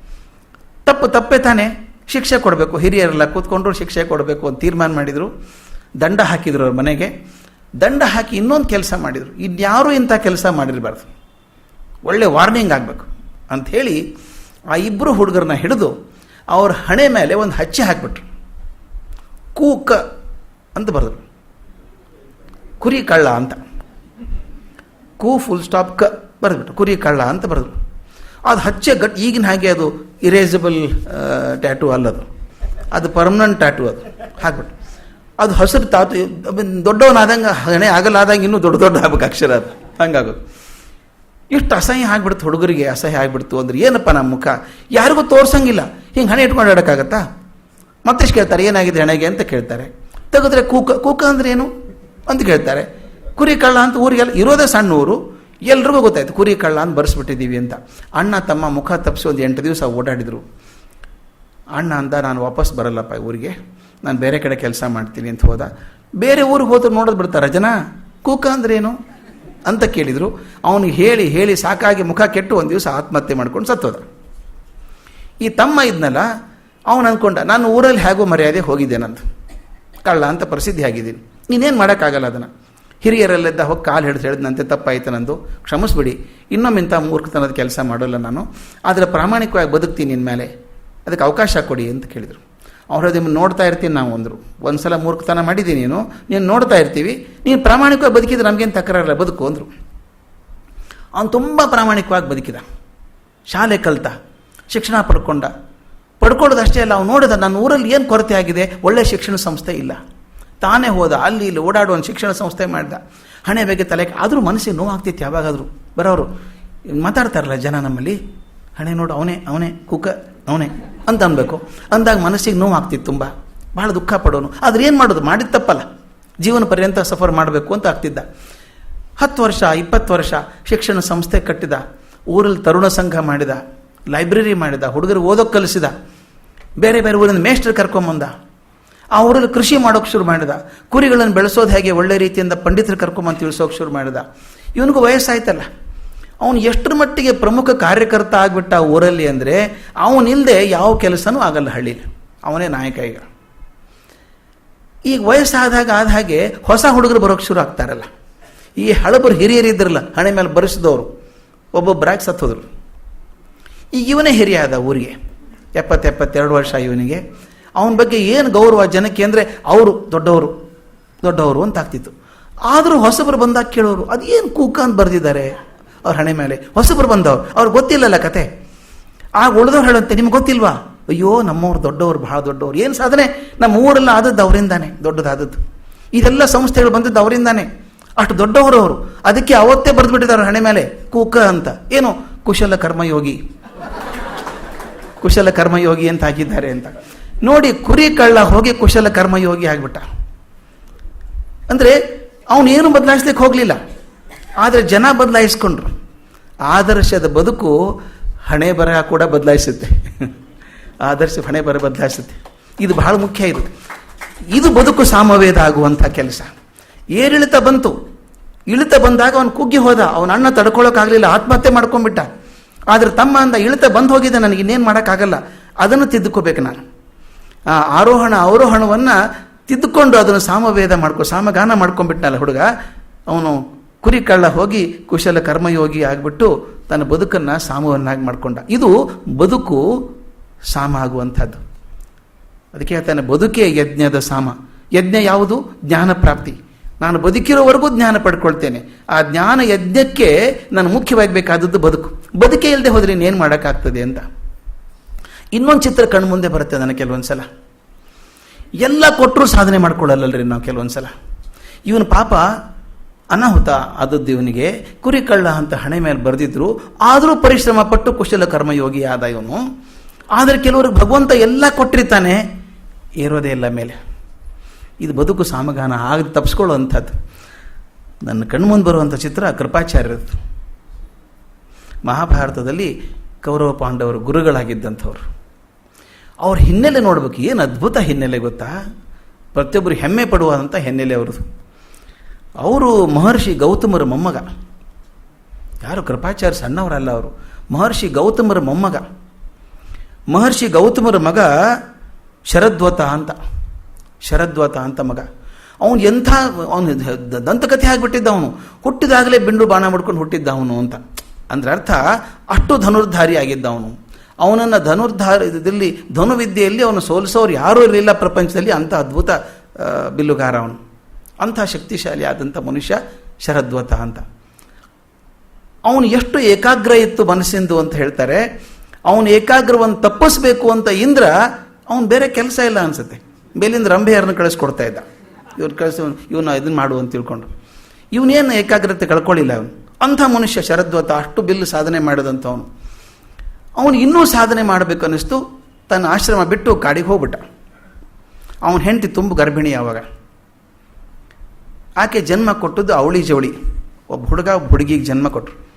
ತಪ್ಪು ತಪ್ಪೇ ತಾನೇ. ಶಿಕ್ಷೆ ಕೊಡಬೇಕು. ಹಿರಿಯರೆಲ್ಲ ಕೂತ್ಕೊಂಡ್ರು ಶಿಕ್ಷೆ ಕೊಡಬೇಕು ಅಂತ ತೀರ್ಮಾನ ಮಾಡಿದರು. ದಂಡ ಹಾಕಿದರು ಅವ್ರ ಮನೆಗೆ. ದಂಡ ಹಾಕಿ ಇನ್ನೊಂದು ಕೆಲಸ ಮಾಡಿದರು. ಇನ್ಯಾರೂ ಇಂಥ ಕೆಲಸ ಮಾಡಿರಬಾರ್ದು. ಒಳ್ಳೆ ವಾರ್ನಿಂಗ್ ಆಗಬೇಕು ಅಂಥೇಳಿ ಆ ಇಬ್ಬರು ಹುಡುಗರನ್ನ ಹಿಡಿದು ಅವ್ರ ಹಣೆ ಮೇಲೆ ಒಂದು ಹಚ್ಚಿ ಹಾಕಿಬಿಟ್ರು. ಕೂಕ ಅಂತ ಬರೆದ್ರು. ಕುರಿ ಕಳ್ಳ ಅಂತ. ಕೂ ಫುಲ್ ಸ್ಟಾಪ್ ಕ ಬರೆದ್ಬಿಟ್ಟು ಕುರಿ ಕಳ್ಳ ಅಂತ ಬರೆದ್ರು. ಅದು ಹಚ್ಚೆ ಗಟ್ ಈಗಿನ ಹಾಗೆ ಅದು ಇರೇಸಬಲ್ ಟ್ಯಾಟು ಅಲ್ಲದು. ಅದು ಪರ್ಮನೆಂಟ್ ಟ್ಯಾಟು ಅದು. ಹಾಕ್ಬಿಟ್ಟು. ಅದು ಹಸಿರು ತಾತು ದೊಡ್ಡವನಾದಂಗೆ ಹಣೆ ಆಗಲಾದಂಗೆ ಇನ್ನೂ ದೊಡ್ಡ ದೊಡ್ಡ ಆಗ್ಬೇಕು ಅಕ್ಷರ ಅದು. ಹಂಗಾಗೋದು. ಎಷ್ಟು ಅಸಹ್ಯ ಆಗ್ಬಿಡ್ತು ಹುಡುಗರಿಗೆ, ಅಸಹ್ಯ ಆಗ್ಬಿಡ್ತು ಅಂದ್ರೆ ಏನಪ್ಪ ನಮ್ಮ ಮುಖ? ಯಾರಿಗೂ ತೋರ್ಸಂಗಿಲ್ಲ. ಹಿಂಗೆ ಹಣೆ ಇಟ್ಕೊಂಡು ಆಡೋಕ್ಕಾಗತ್ತಾ? ಮತ್ತಷ್ಟು ಕೇಳ್ತಾರೆ, ಏನಾಗಿದೆ ಹಣೆಗೆ ಅಂತ ಕೇಳ್ತಾರೆ. ತೆಗೆದ್ರೆ ಕೂಕ ಕೂಕ ಅಂದ್ರೆ ಏನು? ಅಂತ ಕೇಳ್ತಾರೆ. ಕುರಿ ಕಳ್ಳ ಅಂತ ಊರಿಗೆಲ್ಲ ಇರೋದೇ ಸಣ್ಣ ಊರು ಎಲ್ರಿಗೂ ಗೊತ್ತಾಯ್ತು, ಕುರಿ ಕಳ್ಳ ಅಂತ ಬರ್ಸ್ಬಿಟ್ಟಿದ್ದೀವಿ ಅಂತ. ಅಣ್ಣ ತಮ್ಮ ಮುಖ ತಪ್ಪಿಸಿ ಒಂದು ಎಂಟು ದಿವಸ ಓಡಾಡಿದರು. ಅಣ್ಣ ಅಂದ, ನಾನು ವಾಪಸ್ ಬರಲ್ಲಪ್ಪ ಊರಿಗೆ. ನಾನು ಬೇರೆ ಕಡೆ ಕೆಲಸ ಮಾಡ್ತೀನಿ ಅಂತ ಹೋದ. ಬೇರೆ ಊರಿಗೆ ಹೋದ್ರು ನೋಡೋದು ಬಿಡ್ತಾರ ಜನ ಕೂಕ ಅಂದ್ರೇನು? ಅಂತ ಕೇಳಿದರು. ಅವನಿಗೆ ಹೇಳಿ ಹೇಳಿ ಸಾಕಾಗಿ ಮುಖ ಕೆಟ್ಟು ಒಂದು ದಿವಸ ಆತ್ಮಹತ್ಯೆ ಮಾಡ್ಕೊಂಡು ಸತ್ತೋದ. ಈ ತಮ್ಮ ಇದ್ನಲ್ಲ, ಅವನು ಅಂದ್ಕೊಂಡ ನಾನು ಊರಲ್ಲಿ ಹೇಗೋ ಮರ್ಯಾದೆ ಹೋಗಿದ್ದೇನಂತ. ಕಳ್ಳ ಅಂತ ಪ್ರಸಿದ್ಧಿ ಆಗಿದ್ದೀನಿ ನೀನೇನು ಮಾಡೋಕ್ಕಾಗಲ್ಲ ಅದನ್ನು? ಹಿರಿಯರಲ್ಲಿದ್ದ ಹೋಗಿ ಕಾಲು ಹಿಡಿದು ಹೇಳಿದಂತೆ ತಪ್ಪಾಯಿತು ನಂದು. ಕ್ಷಮಿಸ್ಬಿಡಿ. ಇನ್ನೊಮ್ಮೆ ಇಂಥ ಮೂರ್ಖತನದ ಕೆಲಸ ಮಾಡೋಲ್ಲ ನಾನು. ಆದರೆ ಪ್ರಾಮಾಣಿಕವಾಗಿ ಬದುಕ್ತೀನಿ ನಿನ್ನ ಮೇಲೆ. ಅದಕ್ಕೆ ಅವಕಾಶ ಕೊಡಿ ಅಂತ ಕೇಳಿದರು. ಅವ್ರು ನಿಮ್ಮನ್ನು ನೋಡ್ತಾ ಇರ್ತೀನಿ ನಾವು ಅಂದರು. ಒಂದು ಸಲ ಮೂರ್ಖತನ ಮಾಡಿದ್ದೀನಿ ನೀನು? ನೀನು ನೋಡ್ತಾ ಇರ್ತೀವಿ. ನೀನು ಪ್ರಾಮಾಣಿಕವಾಗಿ ಬದುಕಿದ್ರೆ ನಮಗೇನು ತಕರಾರಲ್ಲ, ಬದುಕು ಅಂದರು. ಅವನು ತುಂಬ ಪ್ರಾಮಾಣಿಕವಾಗಿ ಬದುಕಿದ. ಶಾಲೆ ಕಲ್ತ, ಶಿಕ್ಷಣ ಪಡ್ಕೊಂಡ. ಪಡ್ಕೊಳ್ಳೋದಷ್ಟೇ ಅಲ್ಲ, ಅವ್ನು ನೋಡಿದ ನನ್ನ ಊರಲ್ಲಿ ಏನು ಕೊರತೆ ಆಗಿದೆ? ಒಳ್ಳೆಯ ಶಿಕ್ಷಣ ಸಂಸ್ಥೆ ಇಲ್ಲ. ತಾನೇ ಹೋದ, ಅಲ್ಲಿ ಇಲ್ಲಿ ಓಡಾಡುವ ಶಿಕ್ಷಣ ಸಂಸ್ಥೆ ಮಾಡಿದ. ಹಣೆ ಬಗ್ಗೆ ತಲೆ ಆದರೂ ಮನಸ್ಸಿಗೆ ನೋವಾಗ್ತಿತ್ತು ಯಾವಾಗಾದರೂ. ಬರೋರು, ಮಾತಾಡ್ತಾರಲ್ಲ ಜನ ನಮ್ಮಲ್ಲಿ, ಹಣೆ ನೋಡು, ಅವನೇ ಅವನೇ ಕುಕ್ಕ ಅವನೇ ಅಂತ ಅನ್ಬೇಕು. ಅಂದಾಗ ಮನಸ್ಸಿಗೆ ನೋವಾಗ್ತಿತ್ತು ತುಂಬ. ಭಾಳ ದುಃಖ ಪಡೋನು. ಆದ್ರೆ ಏನು ಮಾಡೋದು? ಮಾಡಿದ ತಪ್ಪಲ್ಲ. ಜೀವನ ಪರ್ಯಂತ ಸಫರ್ ಮಾಡಬೇಕು ಅಂತ ಆಗ್ತಿದ್ದ. ಹತ್ತು ವರ್ಷ, ಇಪ್ಪತ್ತು ವರ್ಷ ಶಿಕ್ಷಣ ಸಂಸ್ಥೆ ಕಟ್ಟಿದ. ಊರಲ್ಲಿ ತರುಣ ಸಂಘ ಮಾಡಿದ. ಲೈಬ್ರರಿ ಮಾಡಿದ. ಹುಡುಗರು ಓದೋಕ್ಕೆ ಕಲಿಸಿದ. ಬೇರೆ ಬೇರೆ ಊರಿಂದ ಮೇಸ್ಟ್ರ್ ಕರ್ಕೊಂಬಂದ. ಆ ಊರಲ್ಲಿ ಕೃಷಿ ಮಾಡೋಕೆ ಶುರು ಮಾಡಿದ. ಕುರಿಗಳನ್ನು ಬೆಳೆಸೋದು ಹೇಗೆ ಒಳ್ಳೆ ರೀತಿಯಿಂದ ಪಂಡಿತರು ಕರ್ಕೊಂಬಂತ ತಿಳಿಸೋಕೆ ಶುರು ಮಾಡಿದ. ಇವನಿಗೂ ವಯಸ್ಸಾಯ್ತಲ್ಲ. ಅವನು ಎಷ್ಟರ ಮಟ್ಟಿಗೆ ಪ್ರಮುಖ ಕಾರ್ಯಕರ್ತ ಆಗಿಬಿಟ್ಟ ಆ ಊರಲ್ಲಿ ಅಂದರೆ ಅವನಿಲ್ಲದೆ ಯಾವ ಕೆಲಸನೂ ಆಗಲ್ಲ ಹಳ್ಳಿಲಿ. ಅವನೇ ನಾಯಕ ಈಗ. ಈಗ ವಯಸ್ಸಾದಾಗ ಆದ ಹಾಗೆ ಹೊಸ ಹುಡುಗರು ಬರೋಕೆ ಶುರು ಆಗ್ತಾರಲ್ಲ. ಈ ಹಳಬರು ಹಿರಿಯರು ಇದ್ರಲ್ಲ, ಹಣೆ ಮೇಲೆ ಬರೆಸಿದವರು ಒಬ್ಬೊಬ್ಬರಾಗಿ ಸತ್ತೋದ್ರು. ಈಗ ಇವನೇ ಹಿರಿಯ ಆದ ಊರಿಗೆ. ಎಪ್ಪತ್ತು ಎಪ್ಪತ್ತೆರಡು ವರ್ಷ ಇವನಿಗೆ. ಅವನ ಬಗ್ಗೆ ಏನು ಗೌರವ ಜನಕ್ಕೆ ಅಂದರೆ ಅವರು ದೊಡ್ಡವರು ದೊಡ್ಡವರು ಅಂತ ಆಗ್ತಿತ್ತು. ಆದರೂ ಹೊಸಬರು ಬಂದಾಗ ಕೇಳೋರು ಅದೇನು ಕೂಕ ಅಂತ ಬರೆದಿದ್ದಾರೆ? ಅವ್ರ ಹಣೆ ಮೇಲೆ. ಹೊಸಬರು ಬಂದವರು, ಅವ್ರಿಗೆ ಗೊತ್ತಿಲ್ಲಲ್ಲ ಕತೆ. ಆಗ ಉಳಿದವ್ರು ಹೇಳುವಂತೆ ನಿಮ್ಗೆ ಗೊತ್ತಿಲ್ವಾ? ಅಯ್ಯೋ, ನಮ್ಮವ್ರು ದೊಡ್ಡವರು, ಬಹಳ ದೊಡ್ಡವರು. ಏನು ಸಾಧನೆ? ನಮ್ಮ ಊರೆಲ್ಲ ಆದದ್ದು ಅವರಿಂದಾನೆ, ದೊಡ್ಡದಾದದ್ದು. ಇದೆಲ್ಲ ಸಂಸ್ಥೆಗಳು ಬಂದದ್ದು ಅವರಿಂದಾನೆ. ಅಷ್ಟು ದೊಡ್ಡವರು ಅವರು. ಅದಕ್ಕೆ ಅವತ್ತೇ ಬರೆದ್ಬಿಟ್ಟಿದ್ದಾರೆ ಹಣೆ ಮೇಲೆ. ಕೂಕ ಅಂತ. ಏನು? ಕುಶಲ ಕರ್ಮಯೋಗಿ. ಕುಶಲ ಕರ್ಮಯೋಗಿ ಅಂತ ಹಾಕಿದ್ದಾರೆ ಅಂತ. ನೋಡಿ ಕುರಿ ಕಳ್ಳ ಹೋಗಿ ಕುಶಲ ಕರ್ಮಯೋಗಿ ಆಗಿಬಿಟ್ಟ. ಅಂದರೆ ಅವನೇನು ಬದಲಾಯಿಸ್ಲಿಕ್ಕೆ ಹೋಗಲಿಲ್ಲ. ಆದರೆ ಜನ ಬದಲಾಯಿಸ್ಕೊಂಡ್ರು. ಆದರ್ಶದ ಬದುಕು ಹಣೆ ಬರಹ ಕೂಡ ಬದಲಾಯಿಸುತ್ತೆ. ಆದರ್ಶ ಹಣೆ ಬರ ಬದಲಾಯಿಸುತ್ತೆ. ಇದು ಬಹಳ ಮುಖ್ಯ ಇದು. ಇದು ಬದುಕು ಸಾಮವೇದ ಆಗುವಂಥ ಕೆಲಸ. ಏರಿಳಿತ ಬಂತು. ಇಳಿತ ಬಂದಾಗ ಅವನು ಕುಗ್ಗಿ ಹೋದ. ಅವನ ಅಣ್ಣ ತಡ್ಕೊಳ್ಳೋಕ್ಕಾಗಲಿಲ್ಲ ಆತ್ಮಹತ್ಯೆ ಮಾಡ್ಕೊಂಡ್ಬಿಟ್ಟ. ಆದರೆ ತಮ್ಮ ಅಂದ ಇಳಿತ ಬಂದು ಹೋಗಿದೆ. ನನಗೆ ಇನ್ನೇನು ಮಾಡೋಕ್ಕಾಗಲ್ಲ. ಅದನ್ನು ತಿದ್ದುಕೋಬೇಕು ನಾನು. ಆ ಆರೋಹಣ ಅವರೋಹಣವನ್ನು ತಿದ್ದುಕೊಂಡು ಅದನ್ನು ಸಾಮವೇದ ಮಾಡ್ಕೊ, ಸಾಮಗಾನ ಮಾಡ್ಕೊಂಡ್ಬಿಟ್ನಲ್ಲ ಹುಡುಗ. ಅವನು ಕುರಿ ಕಳ್ಳ ಹೋಗಿ ಕುಶಲ ಕರ್ಮಯೋಗಿ ಆಗಿಬಿಟ್ಟು ತನ್ನ ಬದುಕನ್ನು ಸಾಮವನ್ನಾಗಿ ಮಾಡಿಕೊಂಡ. ಇದು ಬದುಕು ಸಾಮ ಆಗುವಂಥದ್ದು. ಅದಕ್ಕೆ ಹೇಳ್ತಾನೆ, ಬದುಕೇ ಯಜ್ಞದ ಸಾಮ. ಯಜ್ಞ ಯಾವುದು? ಜ್ಞಾನ ಪ್ರಾಪ್ತಿ. ನಾನು ಬದುಕಿರೋವರೆಗೂ ಜ್ಞಾನ ಪಡ್ಕೊಳ್ತೇನೆ. ಆ ಜ್ಞಾನ ಯಜ್ಞಕ್ಕೆ ನಾನು ಮುಖ್ಯವಾಗಬೇಕಾದದ್ದು ಬದುಕು. ಬದುಕೇ ಇಲ್ಲದೆ ಹೋದ್ರೆ ಇನ್ನೇನು ಮಾಡೋಕ್ಕಾಗ್ತದೆ ಅಂತ. ಇನ್ನೊಂದು ಚಿತ್ರ ಕಣ್ಮುಂದೆ ಬರುತ್ತೆ ನನಗೆ ಕೆಲವೊಂದು ಸಲ ಎಲ್ಲ ಕೊಟ್ಟರು ಸಾಧನೆ ಮಾಡ್ಕೊಳ್ಳಲ್ಲರಿ ನಾವು ಕೆಲವೊಂದು ಸಲ ಇವನು ಪಾಪ ಅನಾಹುತ, ಆದದ್ದು ಇವನಿಗೆ ಕುರಿ ಕಳ್ಳ ಅಂತ ಹಣೆ ಮೇಲೆ ಬರೆದಿದ್ರು, ಆದರೂ ಪರಿಶ್ರಮ ಪಟ್ಟು ಕುಶಲ ಕರ್ಮಯೋಗಿ ಆದ ಇವನು. ಆದರೆ ಕೆಲವರಿಗೆ ಭಗವಂತ ಎಲ್ಲ ಕೊಟ್ಟಿರ್ತಾನೆ, ಏರೋದೇ ಇಲ್ಲ ಮೇಲೆ. ಇದು ಬದುಕು ಸಾಮಗಾನ ಆಗ ತಪ್ಪಿಸ್ಕೊಳ್ಳುವಂಥದ್ದು ನನ್ನ ಕಣ್ಮುಂದೆ ಬರುವಂಥ ಚಿತ್ರ ಕೃಪಾಚಾರ್ಯರದ್ದು. ಮಹಾಭಾರತದಲ್ಲಿ ಕೌರವ ಪಾಂಡವರು ಗುರುಗಳಾಗಿದ್ದಂಥವ್ರು. ಅವ್ರ ಹಿನ್ನೆಲೆ ನೋಡ್ಬೇಕು. ಏನು ಅದ್ಭುತ ಹಿನ್ನೆಲೆ ಗೊತ್ತಾ? ಪ್ರತಿಯೊಬ್ಬರು ಹೆಮ್ಮೆ ಪಡುವಂಥ ಹಿನ್ನೆಲೆ ಅವ್ರದ್ದು ಅವರು ಮಹರ್ಷಿ ಗೌತಮರ ಮೊಮ್ಮಗ. ಯಾರು ಕೃಪಾಚಾರ್ಯ ಸಣ್ಣವರಲ್ಲ ಅವರು. ಮಹರ್ಷಿ ಗೌತಮರ ಮೊಮ್ಮಗ. ಮಹರ್ಷಿ ಗೌತಮರ ಮಗ ಶರದ್ವತ ಅಂತ. ಶರದ್ವತ ಅಂತ ಮಗ. ಅವನು ಎಂಥ, ಅವನು ದಂತಕಥೆ ಆಗಿಬಿಟ್ಟಿದ್ದ ಅವನು. ಹುಟ್ಟಿದಾಗಲೇ ಬಿಂಡು ಬಾಣ ಮಾಡ್ಕೊಂಡು ಹುಟ್ಟಿದ್ದ ಅವನು ಅಂತ. ಅಂದ್ರೆ ಅರ್ಥ ಅಷ್ಟು ಧನುರ್ಧಾರಿ ಆಗಿದ್ದ ಅವನು. ಅವನನ್ನು ಧನುರ್ಧಾರದಲ್ಲಿ, ಧನುವಿದ್ಯೆಯಲ್ಲಿ ಅವನು ಸೋಲಿಸೋರು ಯಾರೂ ಇರಲಿಲ್ಲ ಪ್ರಪಂಚದಲ್ಲಿ. ಅಂಥ ಅದ್ಭುತ ಬಿಲ್ಲುಗಾರ ಅವನು. ಅಂಥ ಶಕ್ತಿಶಾಲಿ ಆದಂಥ ಮನುಷ್ಯ ಶರದ್ವತ ಅಂತ. ಅವನು ಎಷ್ಟು ಏಕಾಗ್ರ ಇತ್ತು ಮನಸ್ಸಿಂದು ಅಂತ ಹೇಳ್ತಾರೆ. ಅವನು ಏಕಾಗ್ರವನ್ನು ತಪ್ಪಿಸ್ಬೇಕು ಅಂತ ಇಂದ್ರ, ಅವನು ಬೇರೆ ಕೆಲಸ ಇಲ್ಲ ಅನಿಸುತ್ತೆ. ಮೇಲಿಂದ ರಂಭೆಯರನ್ನು ಕಳಿಸ್ಕೊಡ್ತಾ ಇದ್ದ. ಇವ್ರು ಕಳಿಸ್ ಇವನ್ನ ಇದನ್ನು ಮಾಡು ಅಂತ ತಿಳ್ಕೊಂಡು. ಇವನೇನು ಏಕಾಗ್ರತೆ ಕಳ್ಕೊಳ್ಳಿಲ್ಲ ಅವನು. ಅಂಥ ಮನುಷ್ಯ ಶರದ್ವತ ಅಷ್ಟು ಬಿಲ್ಲು ಸಾಧನೆ ಮಾಡಿದಂಥವನು. ಅವನು ಇನ್ನೂ ಸಾಧನೆ ಮಾಡಬೇಕು ಅನ್ನಿಸ್ತು ತನ್ನ ಆಶ್ರಮ ಬಿಟ್ಟು ಕಾಡಿಗೆ ಹೋಗ್ಬಿಟ್ಟ. ಅವನ ಹೆಂಡತಿ ತುಂಬ ಗರ್ಭಿಣಿ ಆವಾಗ. ಆಕೆ ಜನ್ಮ ಕೊಟ್ಟದ್ದು ಅವಳಿ ಜವಳಿ. ಒಬ್ಬ ಹುಡುಗ, ಒಬ್ಬ ಹುಡುಗಿಗೆ ಜನ್ಮ ಕೊಟ್ಟರು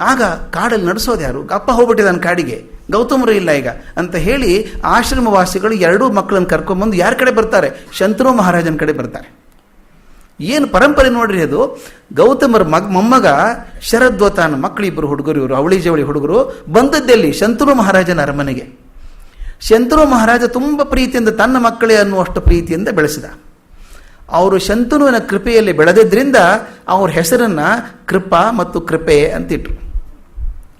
ಆಗ ಕಾಡಲ್ಲಿ ನಡೆಸೋದು ಯಾರು? ಅಪ್ಪ ಹೋಗ್ಬಿಟ್ಟಿದ್ದಾನೆ ಕಾಡಿಗೆ. ಗೌತಮರು ಇಲ್ಲ ಈಗ. ಅಂತ ಹೇಳಿ ಆಶ್ರಮವಾಸಿಗಳು ಎರಡೂ ಮಕ್ಕಳನ್ನು ಕರ್ಕೊಂಬಂದು ಯಾರ ಕಡೆ ಬರ್ತಾರೆ? ಶಂತನು ಮಹಾರಾಜನ ಕಡೆ ಬರ್ತಾರೆ. ಏನು ಪರಂಪರೆ ನೋಡ್ರಿ ಅದು? ಗೌತಮರ ಮಗ, ಮೊಮ್ಮಗ, ಶರದ್ವತಾನ ಮಕ್ಕಳಿಬ್ಬರು ಹುಡುಗರು ಇವರು, ಅವಳಿ ಜವಳಿ ಹುಡುಗರು ಬಂದದ್ದೆಲ್ಲಿ? ಶಂತನು ಮಹಾರಾಜನ ಅರಮನೆಗೆ. ಶಂತನು ಮಹಾರಾಜ ತುಂಬ ಪ್ರೀತಿಯಿಂದ ತನ್ನ ಮಕ್ಕಳೇ ಅನ್ನುವಷ್ಟು ಪ್ರೀತಿಯಿಂದ ಬೆಳೆಸಿದ. ಅವರು ಶಂತನುವಿನ ಕೃಪೆಯಲ್ಲಿ ಬೆಳೆದಿದ್ದರಿಂದ ಅವ್ರ ಹೆಸರನ್ನು ಕೃಪಾ ಮತ್ತು ಕೃಪೆ ಅಂತಿಟ್ರು.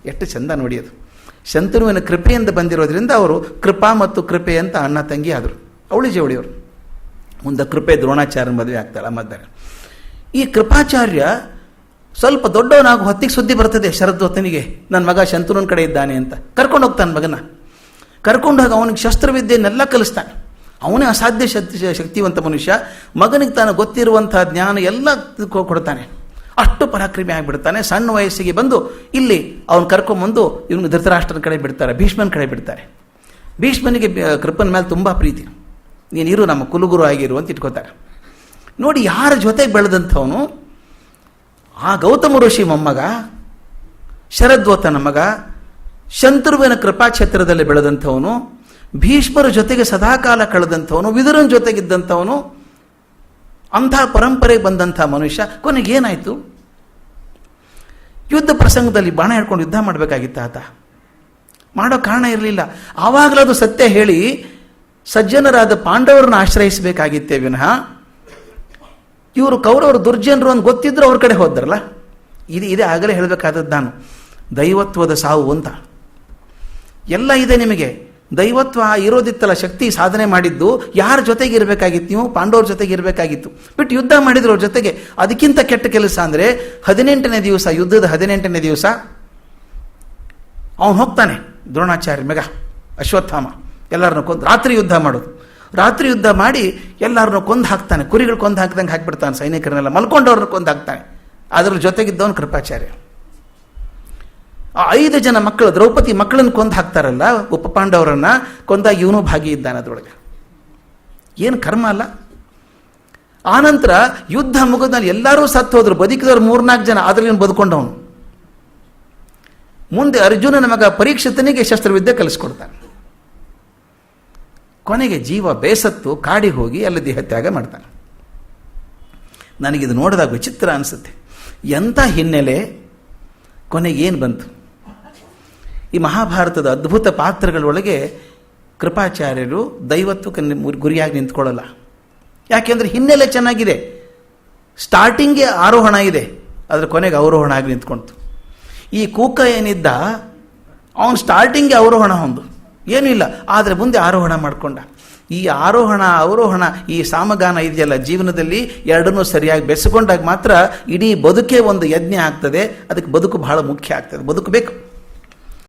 ಎಷ್ಟು ಚಂದ ನೋಡಿ ಅದು. ಶಂತನುವಿನ ಕೃಪೆಯಿಂದ ಬಂದಿರೋದ್ರಿಂದ ಅವರು ಕೃಪಾ ಮತ್ತು ಕೃಪೆ ಅಂತ ಅಣ್ಣ ತಂಗಿ ಆದರು, ಅವಳಿ ಜವಳಿಯವರು. ಮುಂದೆ ಕೃಪೆ ದ್ರೋಣಾಚಾರ್ಯನ ಮದುವೆ ಆಗ್ತಾಳೆ ಮದ್ದಾರೆ ಈ ಕೃಪಾಚಾರ್ಯ ಸ್ವಲ್ಪ ದೊಡ್ಡವನಾಗ ಹೊತ್ತಿಗೆ ಸುದ್ದಿ ಬರ್ತದೆ ಶರದ್ವತನಿಗೆ. ನನ್ನ ಮಗ ಶಂತನುನ ಕಡೆ ಇದ್ದಾನೆ ಅಂತ. ಕರ್ಕೊಂಡು ಹೋಗ್ತಾನೆ ಮಗನ. ಕರ್ಕೊಂಡು ಹೋಗಿ ಅವನಿಗೆ ಶಸ್ತ್ರವಿದ್ಯೆಯನ್ನೆಲ್ಲ ಕಲಿಸ್ತಾನೆ. ಅವನೇ ಅಸಾಧ್ಯ ಶಕ್ತಿ ಶಕ್ತಿವಂತ ಮನುಷ್ಯ. ಮಗನಿಗೆ ತಾನು ಗೊತ್ತಿರುವಂಥ ಜ್ಞಾನ ಎಲ್ಲ ಕೊಡ್ತಾನೆ. ಅಷ್ಟು ಪರಾಕ್ರಮಿ ಆಗಿಬಿಡ್ತಾನೆ. ಸಣ್ಣ ವಯಸ್ಸಿಗೆ ಬಂದು ಇಲ್ಲಿ ಅವನು ಕರ್ಕೊಂಬಂದು ಇವನು ಧೃತರಾಷ್ಟ್ರನ ಕಡೆ ಬಿಡ್ತಾರೆ, ಭೀಷ್ಮನ ಕಡೆ ಬಿಡ್ತಾರೆ. ಭೀಷ್ಮನಿಗೆ ಕೃಪನ ಮೇಲೆ ತುಂಬ ಪ್ರೀತಿ. ನೀನಿರು ನಮ್ಮ ಕುಲಗುರು ಆಗಿರು ಅಂತ ಇಟ್ಕೋತಾರೆ. ನೋಡಿ ಯಾರ ಜೊತೆಗೆ ಬೆಳೆದಂಥವನು, ಆ ಗೌತಮ ಋಷಿ ಮೊಮ್ಮಗ, ಶರದ್ವತನ ಮಗ, ಶಂತರುವಿನ ಕೃಪಾಕ್ಷೇತ್ರದಲ್ಲಿ ಬೆಳೆದಂಥವನು, ಭೀಷ್ಮರ ಜೊತೆಗೆ ಸದಾಕಾಲ ಕಳೆದಂಥವನು, ವಿದುರನ ಜೊತೆಗಿದ್ದಂಥವನು, ಅಂಥ ಪರಂಪರೆಗೆ ಬಂದಂಥ ಮನುಷ್ಯ ಕೊನೆಗೇನಾಯಿತು ಯುದ್ಧ ಪ್ರಸಂಗದಲ್ಲಿ ಬಾಣ ಹಿಡ್ಕೊಂಡು ಯುದ್ಧ ಮಾಡಬೇಕಾಗಿತ್ತ ಆತ. ಮಾಡೋ ಕಾರಣ ಇರಲಿಲ್ಲ. ಆವಾಗಲೂ ಸತ್ಯ ಹೇಳಿ ಸಜ್ಜನರಾದ ಪಾಂಡವರನ್ನ ಆಶ್ರಯಿಸಬೇಕಾಗಿತ್ತೆ ವಿನಃ ಇವರು ಕೌರವರು ದುರ್ಜನರು ಅಂತ ಗೊತ್ತಿದ್ರು ಅವ್ರ ಕಡೆ ಹೋದ್ರಲ್ಲ? ಇದು ಇದೆ, ಆಗಲೇ ಹೇಳಬೇಕಾದದ್ದು ನಾನು. ದೈವತ್ವದ ಸಾವು ಅಂತ. ಎಲ್ಲ ಇದೆ ನಿಮಗೆ. ದೈವತ್ವ ಇರೋದಿತ್ತಲ್ಲ, ಶಕ್ತಿ ಸಾಧನೆ ಮಾಡಿದ್ದು. ಯಾರ ಜೊತೆಗೆ ಇರಬೇಕಾಗಿತ್ತು ನೀವು? ಪಾಂಡವ್ರ ಜೊತೆಗೆ ಇರಬೇಕಾಗಿತ್ತು. ಬಿಟ್ಟು ಯುದ್ಧ ಮಾಡಿದ್ರು ಅವ್ರ ಜೊತೆಗೆ. ಅದಕ್ಕಿಂತ ಕೆಟ್ಟ ಕೆಲಸ ಅಂದರೆ ಹದಿನೆಂಟನೇ ದಿವಸ, ಯುದ್ಧದ ಹದಿನೆಂಟನೇ ದಿವಸ, ಅವನು ಹೋಗ್ತಾನೆ ದ್ರೋಣಾಚಾರ್ಯ ಮೆಗ ಅಶ್ವತ್ಥಾಮ. ಎಲ್ಲರನ್ನು ಕೊಂದು, ರಾತ್ರಿ ಯುದ್ಧ ಮಾಡೋದು. ರಾತ್ರಿ ಯುದ್ಧ ಮಾಡಿ ಎಲ್ಲರನ್ನು ಕೊಂದು ಹಾಕ್ತಾನೆ, ಕುರಿಗಳು ಕೊಂದು ಹಾಕ್ದಂಗೆ ಹಾಕಿಬಿಡ್ತಾನೆ ಸೈನಿಕರನ್ನೆಲ್ಲ, ಮಲ್ಕೊಂಡವ್ರನ್ನ ಕೊಂದು ಹಾಕ್ತಾನೆ. ಅದರ ಜೊತೆಗಿದ್ದವನು ಕೃಪಾಚಾರ್ಯ. ಆ ಐದು ಜನ ಮಕ್ಕಳು, ದ್ರೌಪದಿ ಮಕ್ಕಳನ್ನು ಕೊಂದು ಹಾಕ್ತಾರಲ್ಲ ಉಪ ಪಾಂಡವರನ್ನ ಕೊಂದಾಗ ಇವನು ಭಾಗಿ ಇದ್ದಾನೆ ಅದರೊಳಗೆ. ಏನು ಕರ್ಮ ಅಲ್ಲ? ಆನಂತರ ಯುದ್ಧ ಮುಗಿದ್ಮೇಲೆ ಎಲ್ಲರೂ ಸತ್ತು ಹೋದ್ರು, ಬದುಕಿದವ್ರು ಮೂರ್ನಾಲ್ಕು ಜನ ಅದರಲ್ಲಿ ಬದುಕೊಂಡವನು. ಮುಂದೆ ಅರ್ಜುನನ ಮಗ ಪರೀಕ್ಷಿತನಿಗೆ ಶಸ್ತ್ರವಿದ್ಯೆ ಕಲಿಸ್ಕೊಡ್ತಾನೆ. ಕೊನೆಗೆ ಜೀವ ಬೇಸತ್ತು ಕಾಡಿ ಹೋಗಿ ಅಲ್ಲಿ ದೇಹತ್ಯಾಗ ಮಾಡ್ತಾನೆ. ನನಗಿದು ನೋಡಿದಾಗ ವಿಚಿತ್ರ ಅನಿಸುತ್ತೆ. ಎಂಥ ಹಿನ್ನೆಲೆ ಏನು ಬಂತು? ಈ ಮಹಾಭಾರತದ ಅದ್ಭುತ ಪಾತ್ರಗಳೊಳಗೆ ಕೃಪಾಚಾರ್ಯರು ನಿ- ಗುರಿಯಾಗಿ ನಿಂತ್ಕೊಳ್ಳಲ್ಲ. ಯಾಕೆಂದರೆ ಹಿನ್ನೆಲೆ ಚೆನ್ನಾಗಿದೆ. ಸ್ಟಾರ್ಟಿಂಗ್ಗೆ ಆರೋಹಣ ಇದೆ ಅದರ ಕೊನೆಗೆ ಅವರೋಹಣ ಆಗಿ ನಿಂತ್ಕೊಳ್ತು ಈ ಕೂಕ ಏನಿದ್ದ, ಅವನು ಸ್ಟಾರ್ಟಿಂಗ್ಗೆ ಅವರೋಹಣ ಹೊಂದು. ಏನೂ ಇಲ್ಲ ಆದರೆ ಮುಂದೆ ಆರೋಹಣ ಮಾಡಿಕೊಂಡ. ಈ ಆರೋಹಣ, ಅವರೋಹಣ, ಈ ಸಾಮಗಾನ ಇದೆಯಲ್ಲ, ಜೀವನದಲ್ಲಿ ಎರಡನ್ನೂ ಸರಿಯಾಗಿ ಬೆಳೆಸಿಕೊಂಡಾಗ ಮಾತ್ರ ಇಡೀ ಬದುಕೇ ಒಂದು ಯಜ್ಞ ಆಗ್ತದೆ. ಅದಕ್ಕೆ ಬದುಕು ಬಹಳ ಮುಖ್ಯ ಆಗ್ತದೆ. ಬದುಕಬೇಕು